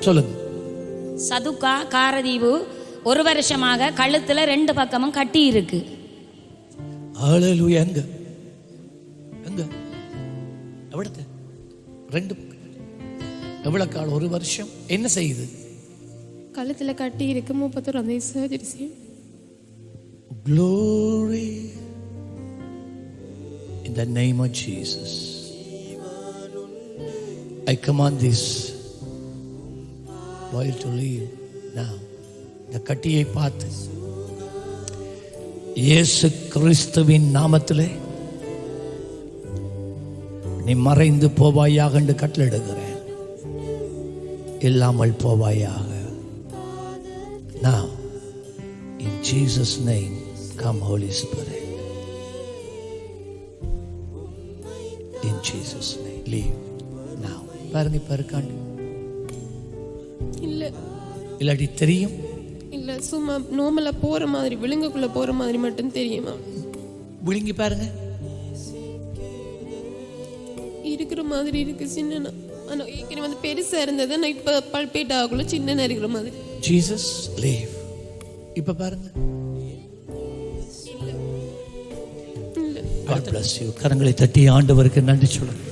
சொல்லுங்க. சதுக்கா காரதீவு ஒரு வருஷமாக கழுத்துல ரெண்டு பக்கமும் கட்டி இருக்கு. ஹalleluya. எங்க? எங்க? எவ்வளவு? ரெண்டு எவ்வளவு காலம்? ஒரு வருஷம்? என்ன செய்யுது? கழுத்துல கட்டி இருக்கு. முப்பத்தோராம் தேதி சர்ஜரி செய்யும். Glory. In the name of Jesus. I command this boil சொல்லி நான் இந்த கட்டியை பார்த்து இயேசு கிறிஸ்துவின் நாமத்திலே நீ மறைந்து போவாயாக என்று கட்டளிடுகிறேன் இல்லாமல் போவாயாக. நான் in Jesus name come holy spirit In Jesus' name, leave. Now. பாருங்க இப்ப இருக்காண்டு இல்லாட்டி தெரியும்? இல்ல சும்மா நோமலா போற மாதிரி விலங்குக்குள்ள போற மாதிரி மட்டும் தெரியுமா விழுங்கி பாருங்க. இருக்கிற மாதிரி இருக்கு சின்ன ஆனா ஏற்கனவே வந்து பெருசா இருந்தது நான் இப்ப பல்பேட் ஆகல சின்ன இருக்கிற மாதிரி. ஜீசஸ் லீவ் இப்ப பாருங்க. bless you. கரங்களை தட்டி ஆண்டவருக்கு நன்றி சொல்லுங்க.